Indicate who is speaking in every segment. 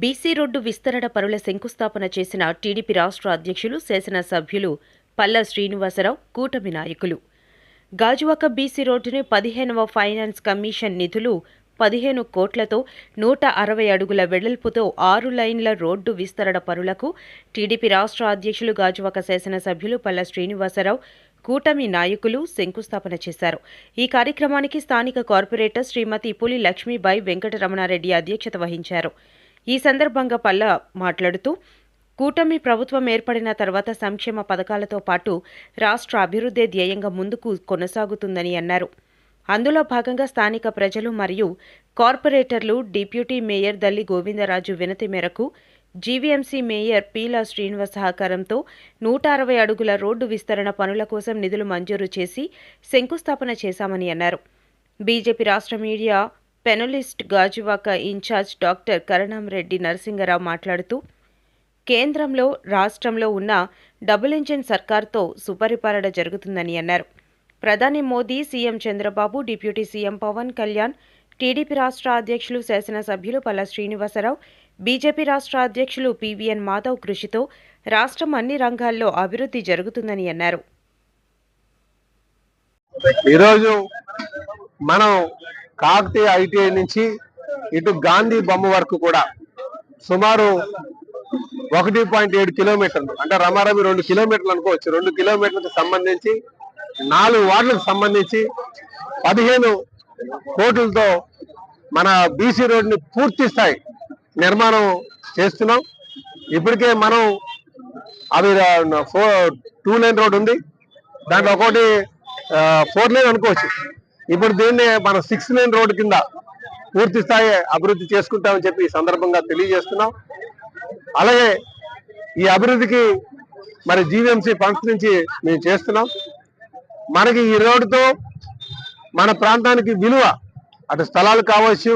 Speaker 1: BC road విస్తరణ పనుల శంకుస్థాపన చేసిన టీడీపీ రాష్ట్ర అధ్యక్షులు శాసనసభ్యులు పల్లా శ్రీనివాసరావు కూటమి నాయకులు. గాజువాక బీసీ రోడ్డుని పదిహేనవ ఫైనాన్స్ కమిషన్ నిధులు పదిహేను కోట్లతో నూట అరవై అడుగుల వెడల్పుతో ఆరు లైన్ల రోడ్డు విస్తరణ పనులకు టీడీపీ రాష్ట్ర అధ్యక్షులు గాజువాక శాసనసభ్యులు పల్లా శ్రీనివాసరావు కూటమి నాయకులు శంకుస్థాపన చేశారు. ఈ కార్యక్రమానికి స్థానిక కార్పొరేటర్ శ్రీమతి పులి లక్ష్మీబాయి వెంకటరమణారెడ్డి అధ్యక్షత వహించారు. ఈ సందర్భంగా పల్లా మాట్లాడుతూ కూటమి ప్రభుత్వం ఏర్పడిన తర్వాత సంక్షేమ పథకాలతో పాటు రాష్ట్ర అభివృద్ధి ధ్యేయంగా ముందుకు కొనసాగుతుందని అన్నారు. అందులో భాగంగా స్థానిక ప్రజలు మరియు కార్పొరేటర్లు డిప్యూటీ మేయర్ దల్లి గోవిందరాజు వినతి మేరకు జీవీఎంసీ మేయర్ పీలా శ్రీనివాస్ సహకారంతో నూట అరవై అడుగుల రోడ్డు విస్తరణ పనుల కోసం నిధులు మంజూరు చేసి శంకుస్థాపన చేశామని అన్నారు. బీజేపీ రాష్ట్ర media panelist Gajuwaka incharge doctor Karanamreddy Narasingarao మాట్లాడుతూ కేంద్రంలో రాష్ట్రంలో ఉన్న డబుల్ ఇంజిన్ సర్కార్తో సుపరిపాలన జరుగుతుందని అన్నారు. ప్రధాని Modi CM Chandrababu deputy CM Pawan Kalyan TDP రాష్ట్ర అధ్యక్షులు శాసనసభ్యులు పల్లా శ్రీనివాసరావు బీజేపీ రాష్ట్ర అధ్యక్షులు పీవీఎన్ మాధవ్ కృషితో రాష్ట్రం అన్ని రంగాల్లో అభివృద్ధి జరుగుతుందని అన్నారు.
Speaker 2: ఈరోజు మనం కాకతీయ ఐటీఐ నుంచి ఇటు గాంధీ బొమ్మ వరకు కూడా సుమారు ఒకటి పాయింట్ ఏడు కిలోమీటర్లు అంటే రమారమి రెండు కిలోమీటర్లు అనుకోవచ్చు. రెండు కిలోమీటర్లకు సంబంధించి నాలుగు వార్డులకు సంబంధించి పదిహేను కోట్లతో మన బీసీ రోడ్ని పూర్తి స్థాయి నిర్మాణం చేస్తున్నాం. ఇప్పటికే మనం అవి ఫోర్ టూ లైన్ రోడ్ ఉంది. దాంట్లో ఒకటి ఫోర్ లైన్ అనుకోవచ్చు. ఇప్పుడు దీన్ని మన సిక్స్ లైన్ రోడ్ కింద పూర్తి స్థాయి అభివృద్ధి చేసుకుంటామని చెప్పి ఈ సందర్భంగా తెలియజేస్తున్నాం. అలాగే ఈ అభివృద్ధికి మరి జీవీఎంసీ ఫండ్స్ నుంచి మేము చేస్తున్నాం. మనకి ఈ రోడ్డుతో మన ప్రాంతానికి విలువ అటు స్థలాలు కావచ్చు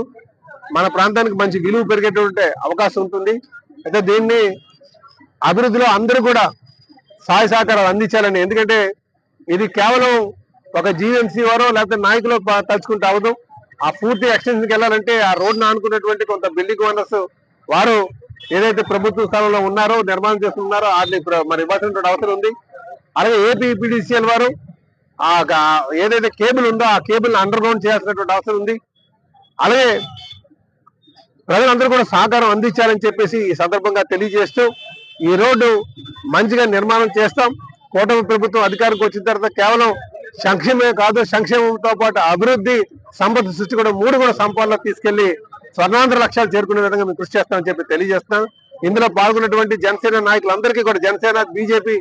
Speaker 2: మన ప్రాంతానికి మంచి విలువ పెరిగేటువంటి అవకాశం ఉంటుంది. అయితే దీన్ని అభివృద్ధిలో అందరూ కూడా సహాయ సహకారాలు అందించాలని ఎందుకంటే ఇది కేవలం ఒక జీఎంసీ వారో లేకపోతే నాయకులు తలుచుకుంటే అవదు ఆ పూర్తి ఎక్స్టెన్షన్కి వెళ్ళాలంటే ఆ రోడ్ను ఆనుకున్నటువంటి కొంత బిల్డింగ్ ఓనర్స్ వారు ఏదైతే ప్రభుత్వ స్థలంలో ఉన్నారో నిర్మాణం చేస్తున్నారో వాటిని మరి ఇవ్వాల్సినటువంటి అవసరం ఉంది. అలాగే ఏపీపీడీసీఎల్ వారు ఆ ఏదైతే కేబుల్ ఉందో ఆ కేబుల్ అండర్ గ్రౌండ్ చేయాల్సినటువంటి అవసరం ఉంది. అలాగే ప్రజలందరూ కూడా సహకారం అందించాలని చెప్పేసి ఈ సందర్భంగా తెలియజేస్తూ ఈ రోడ్డు మంచిగా నిర్మాణం చేస్తాం. కూటమి ప్రభుత్వం అధికారికి వచ్చిన తర్వాత కేవలం సంక్షేమమే కాదు సంక్షేమంతో పాటు అభివృద్ధి సంపద సృష్టి కూడా మూడు కూడా సంపాదనలో తీసుకెళ్ళి స్వర్ణాంధ్ర లక్ష్యాలు చేరుకునే విధంగా మేము కృషి చేస్తామని చెప్పి తెలియజేస్తాం ఇందులో పాల్గొన్నటువంటి జనసేన నాయకులందరికీ కూడా జనసేన బీజేపీ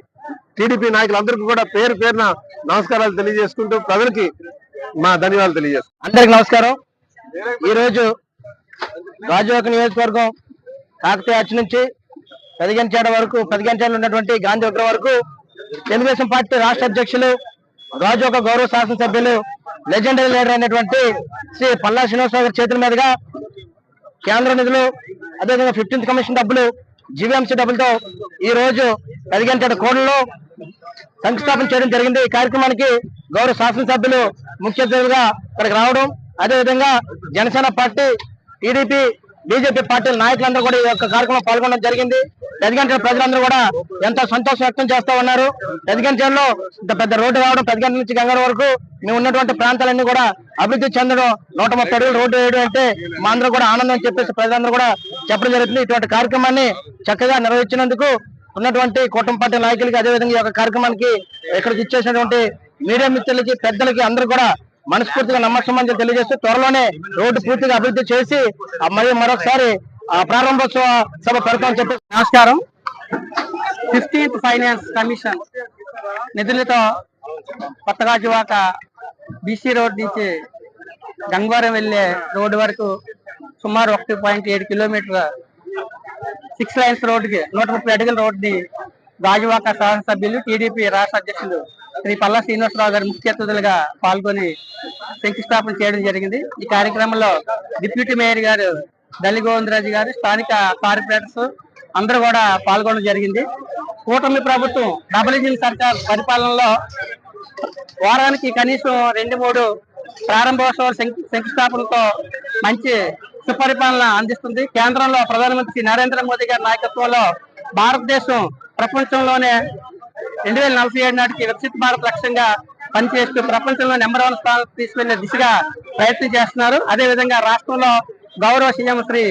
Speaker 2: టీడీపీ నాయకులందరికీ కూడా పేరు పేరున నమస్కారాలు తెలియజేసుకుంటూ ప్రజలకి మా ధన్యవాదాలు తెలియజేస్తాం
Speaker 3: అందరికి నమస్కారం. ఈ రోజు నియోజకవర్గం కాకతీయ అచ్చి నుంచి పదిగంచేడ వరకు పదిగంచేడ ఉన్నటువంటి గాంధీ వరకు తెలుగుదేశం పార్టీ రాష్ట్ర అధ్యక్షులు గాజువాక గౌరవ శాసనసభ్యులు లెజెండరీ లీడర్ అయినటువంటి శ్రీ పల్లా శ్రీనివాసరావు గారి చేతుల మీదుగా కేంద్ర నిధులు అదేవిధంగా ఫిఫ్టీన్త్ కమిషన్ డబ్బులు జీవీఎంసీ డబ్బులతో ఈ రోజు పదిగంటల కోట్లలో శంకుస్థాపన చేయడం జరిగింది. ఈ కార్యక్రమానికి గౌరవ శాసనసభ్యులు ముఖ్య అతిథులుగా ఇక్కడికి రావడం అదేవిధంగా జనసేన పార్టీ టీడీపీ బీజేపీ పార్టీల నాయకులందరూ కూడా ఈ యొక్క కార్యక్రమం పాల్గొనడం జరిగింది. పెదగంట ప్రజలందరూ కూడా ఎంతో సంతోషం వ్యక్తం చేస్తా ఉన్నారు. పెదగంటలో ఇంత పెద్ద రోడ్డు రావడం పెదగంట నుంచి గంగారం వరకు మేము ఉన్నటువంటి ప్రాంతాలన్నీ కూడా అభివృద్ధి చెందడం నూట ముప్పై అడుగులు రోడ్డు వేయడం అంటే మా అందరూ కూడా ఆనందం అని చెప్పేసి ప్రజలందరూ కూడా చెప్పడం జరుగుతుంది. ఇటువంటి కార్యక్రమాన్ని చక్కగా నిర్వహించినందుకు ఉన్నటువంటి కూటమి పార్టీ నాయకులకి అదేవిధంగా ఈ యొక్క కార్యక్రమానికి ఇక్కడికి ఇచ్చేసినటువంటి మీడియా మిత్రులకి పెద్దలకి అందరూ కూడా మనస్ఫూర్తిగా నమ్మకం తెలియజేస్తూ త్వరలోనే రోడ్డు పూర్తిగా అభివృద్ధి చేసి ఆ మరియు మరొకసారి ప్రారంభోత్సవ సభ పెడతామని చెప్పి నమస్కారం. ఫిఫ్టీన్త్ ఫైనాన్స్ కమిషన్ నిధులతో కొత్తగా జువాక బీసీ రోడ్ నుంచి గంగవరం వెళ్ళే రోడ్డు వరకు సుమారు ఒకటి పాయింట్ ఏడు కిలోమీటర్ సిక్స్ లైన్స్ రోడ్డుకి నూట ముప్పై అడుగుల రోడ్డుని గాజువాక శాసనసభ్యులు టీడీపీ రాష్ట్ర అధ్యక్షులు శ్రీ పల్లా శ్రీనివాసరావు గారు ముఖ్య అతిథులుగా పాల్గొని శంకుస్థాపన చేయడం జరిగింది. ఈ కార్యక్రమంలో డిప్యూటీ మేయర్ గారు దళి గోవిందరాజు గారు స్థానిక కార్పొరేటర్స్ అందరూ కూడా పాల్గొనడం జరిగింది. కూటమి ప్రభుత్వం డబుల్ ఇంజిన్ సర్కార్ పరిపాలనలో వారానికి కనీసం రెండు మూడు ప్రారంభోత్సవాలు శంకు- శంకుస్థాపనతో మంచి సుపరిపాలన అందిస్తుంది. కేంద్రంలో ప్రధానమంత్రి నరేంద్ర మోదీ గారి నాయకత్వంలో భారతదేశం ప్రపంచంలోనే రెండు వేల నలభై ఏడు నాటికి వికసిత భారత్ లక్ష్యంగా పనిచేస్తూ ప్రపంచంలో నెంబర్ వన్ స్థానం తీసుకెళ్ళే దిశగా ప్రయత్నం చేస్తున్నారు. అదే విధంగా రాష్ట్రంలో గౌరవ సీఎం శ్రీ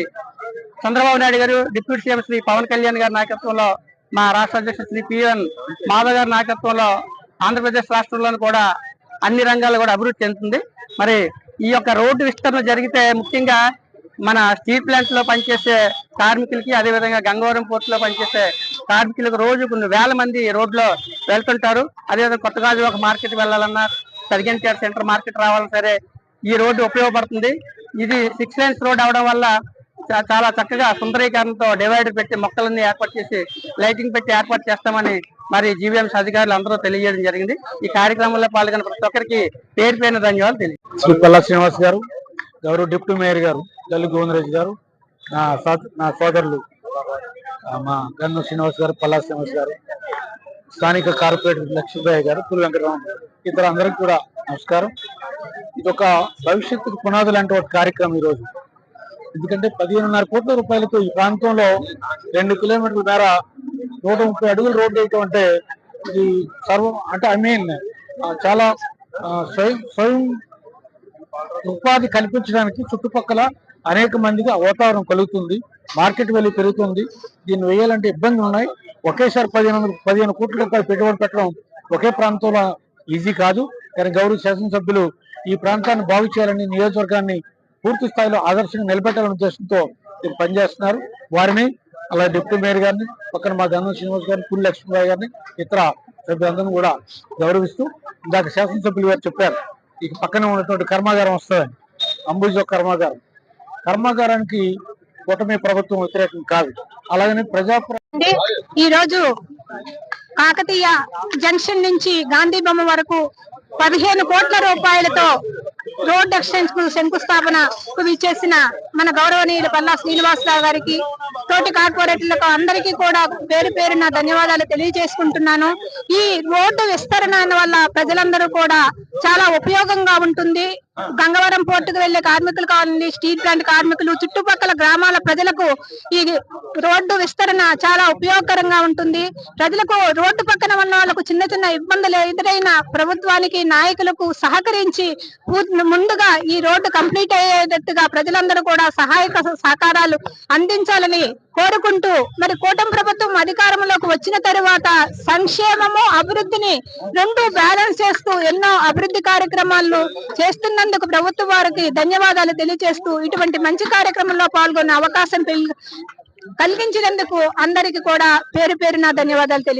Speaker 3: చంద్రబాబు నాయుడు గారు డిప్యూటీ సీఎం శ్రీ పవన్ కళ్యాణ్ గారి నాయకత్వంలో మా రాష్ట్ర అధ్యక్షుడు శ్రీ పిఎన్ మాధవ్ గారి నాయకత్వంలో ఆంధ్రప్రదేశ్ రాష్ట్రంలోని కూడా అన్ని రంగాలు కూడా అభివృద్ధి చెందుతుంది. మరి ఈ యొక్క రోడ్డు విస్తరణ జరిగితే ముఖ్యంగా మన స్టీల్ ప్లాంట్లో పనిచేసే కార్మికులకి అదే విధంగా గంగవరం పోర్ట్లో పనిచేసే కార్మికులకు రోజు కొన్ని వేల మంది రోడ్లో వెళ్తుంటారు. అదేవిధంగా కొత్తగా ఒక మార్కెట్ వెళ్ళాలన్నా సరిగంచేట సెంటర్ మార్కెట్ రావాలన్నా సరే ఈ రోడ్డు ఉపయోగపడుతుంది. ఇది సిక్స్ లైన్స్ రోడ్ అవడం వల్ల చాలా చక్కగా సుందరీకరణతో డివైడర్ పెట్టి మొక్కలన్నీ ఏర్పాటు చేసి లైటింగ్ పెట్టి ఏర్పాటు చేస్తామని మరి జీవీఎంసీ అధికారులు అందరూ తెలియజేయడం జరిగింది. ఈ కార్యక్రమంలో పాల్గొన్న ప్రతి ఒక్కరికి పేరు పేరున ధన్యవాదాలు తెలియదు
Speaker 4: శ్రీ పల్లా శ్రీనివాస్ గారు గౌరవ డిప్యూటీ మేయర్ గారు గల్లి గోవిందరాజు గారు నా నా సోదరులు మా గన్ను శ్రీనివాస్ గారు పల్లా శ్రీనివాస్ గారు స్థానిక కార్పొరేటర్ లక్ష్మీబాయి గారు పులి వెంకటరావు గారు ఇతర అందరికి కూడా నమస్కారం. ఇది ఒక భవిష్యత్తుకు పునాదులు అంటే ఒక కార్యక్రమం ఈ రోజు ఎందుకంటే పదిహేనున్నర కోట్ల రూపాయలతో ఈ ప్రాంతంలో రెండు కిలోమీటర్ల మేర నూట ముప్పై అడుగులు రోడ్డు వేయటం అంటే ఇది సర్వం అంటే ఐ మీన్ చాలా స్వయం స్వయం ఉపాధి కల్పించడానికి చుట్టుపక్కల అనేక మందికి వాతావరణం కలుగుతుంది. మార్కెట్ వాల్యూ పెరుగుతుంది. దీన్ని వేయాలంటే ఇబ్బందులు ఉన్నాయి. ఒకేసారి పదిహేను పదిహేను కోట్ల రూపాయలు పెట్టుబడి పెట్టడం ఒకే ప్రాంతంలో ఈజీ కాదు. కానీ గౌరవ శాసనసభ్యులు ఈ ప్రాంతాన్ని బాగు చేయాలని నియోజకవర్గాన్ని పూర్తి స్థాయిలో ఆదర్శంగా నిలబెట్టాలనే ఉద్దేశంతో వీరు పనిచేస్తున్నారు. వారిని అలా డిప్యూటీ మేయర్ గారిని పక్కన మా గంధం శ్రీనివాస్ గారిని పుల్లి లక్ష్మీబాయి గారిని ఇతర సభ్యులందరినీ కూడా గౌరవిస్తూ ఇందాక శాసనసభ్యులు గారు చెప్పారు ఇక పక్కనే ఉన్నటువంటి కర్మాగారం వస్తుందని. అంబుజా కర్మాగారం. కర్మాగారానికి కూటమి ప్రభుత్వం వ్యతిరేకం కాదు. అలాగని ప్రజా
Speaker 5: ఈ రోజు కాకతీయ జంక్షన్ నుంచి గాంధీ బొమ్మ వరకు పదిహేను కోట్ల రూపాయలతో రోడ్ ఎక్స్టెన్స్కు శంకుస్థాపన ఇచ్చేసిన మన గౌరవనీయులు పల్లా శ్రీనివాసరావు గారికి తోటి కార్పొరేటర్లకు అందరికీ కూడా పేరు పేరున ధన్యవాదాలు తెలియజేసుకుంటున్నాను. ఈ రోడ్డు విస్తరణ వల్ల ప్రజలందరూ కూడా చాలా ఉపయోగంగా ఉంటుంది. గంగవరం పోర్టుకు వెళ్ళే కార్మికులు కావాలండి స్టీల్ ప్లాంట్ కార్మికులు చుట్టుపక్కల గ్రామాల ప్రజలకు ఈ రోడ్డు విస్తరణ చాలా ఉపయోగకరంగా ఉంటుంది. ప్రజలకు రోడ్డు పక్కన ఉన్న వాళ్ళకు చిన్న చిన్న ఇబ్బందులు ఎదురైన ప్రభుత్వానికి నాయకులకు సహకరించి ముందుగా ఈ రోడ్డు కంప్లీట్ అయ్యేటట్టుగా ప్రజలందరూ కూడా సహాయక సహకారాలు అందించాలని కోరుకుంటూ మరి కూటమి ప్రభుత్వం అధికారంలోకి వచ్చిన తరువాత సంక్షేమము అభివృద్ధిని రెండు బ్యాలెన్స్ చేస్తూ ఎన్నో అభివృద్ధి కార్యక్రమాలను చేస్తున్నందుకు ప్రభుత్వ వారికి ధన్యవాదాలు తెలియజేస్తూ ఇటువంటి మంచి కార్యక్రమంలో పాల్గొన్న అవకాశం కలిగించినందుకు అందరికీ కూడా పేరు పేరున ధన్యవాదాలు తెలియ